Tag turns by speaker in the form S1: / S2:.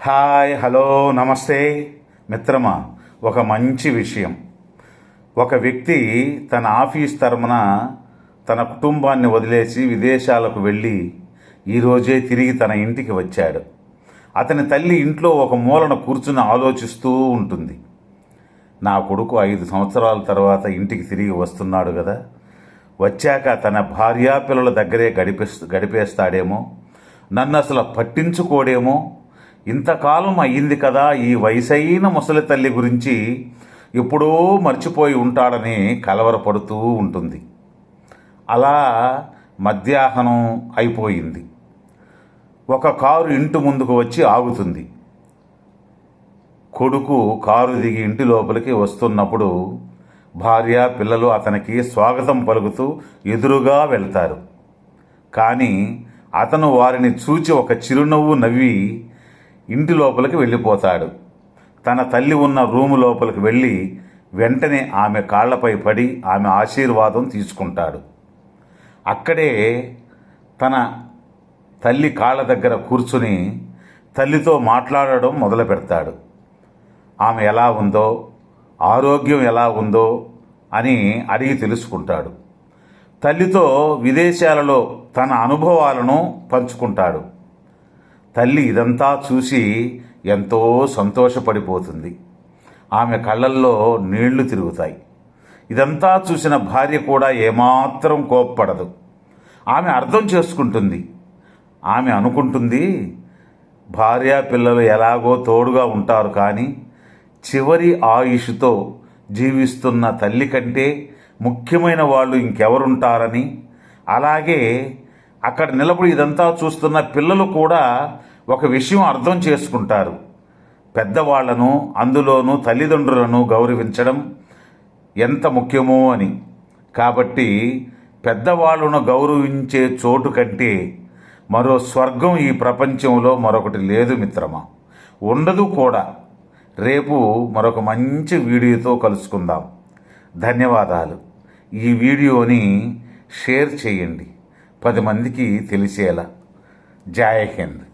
S1: Hi hello నమస్తే. మిత్రమా ఒక మంచి విషయం. ఒక వ్యక్తి తన ఆఫీస్ తరమున తన కుటుంబాన్ని వదిలేసి విదేశాలకు వెళ్ళి ఈరోజే తిరిగి తన ఇంటికి వచ్చాడు. అతని తల్లి ఇంట్లో ఒక మూలన కూర్చుని ఆలోచిస్తూ ఉంటుంది. నా కొడుకు ఐదు సంవత్సరాల తర్వాత ఇంటికి తిరిగి వస్తున్నాడు కదా వచ్చాక తన భార్యా పిల్లల దగ్గరే గడిపే గడిపేస్తాడేమో. నన్ను అసలు పట్టించుకోడేమో. ఇంతకాలం అయ్యింది కదా ఈ వయసైన ముసలి తల్లి గురించి ఎప్పుడో మర్చిపోయి ఉంటాడని కలవరపడుతూ ఉంటుంది. అలా మధ్యాహ్నం అయిపోయింది. ఒక కారు ఇంటి ముందుకు వచ్చి ఆగుతుంది. కొడుకు కారు దిగి ఇంటి లోపలికి వస్తున్నప్పుడు భార్య పిల్లలు అతనికి స్వాగతం పలుకుతూ ఎదురుగా వెళ్తారు. కానీ అతను వారిని చూచి ఒక చిరునవ్వు నవ్వి ఇంటి లోపలికి వెళ్ళిపోతాడు. తన తల్లి ఉన్న రూము లోపలికి వెళ్ళి వెంటనే ఆమె కాళ్ళపై పడి ఆమె ఆశీర్వాదం తీసుకుంటాడు. అక్కడే తన తల్లి కాళ్ళ దగ్గర కూర్చుని తల్లితో మాట్లాడడం మొదలు పెడతాడు. ఆమె ఎలా ఉందో ఆరోగ్యం ఎలా ఉందో అని అడిగి తెలుసుకుంటాడు. తల్లితో విదేశాలలో తన అనుభవాలను పంచుకుంటాడు. తల్లి ఇదంతా చూసి ఎంతో సంతోషపడిపోతుంది. ఆమె కళ్ళల్లో నీళ్ళు తిరుగుతాయి. ఇదంతా చూసిన భార్య కూడా ఏమాత్రం కోప్పడదు. ఆమె అర్థం చేసుకుంటుంది. ఆమె అనుకుంటుంది భార్య పిల్లలు ఎలాగో తోడుగా ఉంటారు కానీ చివరి ఆయుష్తో జీవిస్తున్న తల్లి కంటే ముఖ్యమైన వాళ్ళు ఇంకెవరుంటారని. అలాగే అక్కడ నిలబడి ఇదంతా చూస్తున్న పిల్లలు కూడా ఒక విషయం అర్థం చేసుకుంటారు. పెద్దవాళ్ళను అందులోనూ తల్లిదండ్రులను గౌరవించడం ఎంత ముఖ్యమో అని. కాబట్టి పెద్దవాళ్ళను గౌరవించే చోటు కంటే మరో స్వర్గం ఈ ప్రపంచంలో మరొకటి లేదు మిత్రమా. ఉండదు కూడా. రేపు మరొక మంచి వీడియోతో కలుసుకుందాం. ధన్యవాదాలు. ఈ వీడియోని షేర్ చేయండి. పది మందికి తెలిసేలా. జాయ్ హింద్.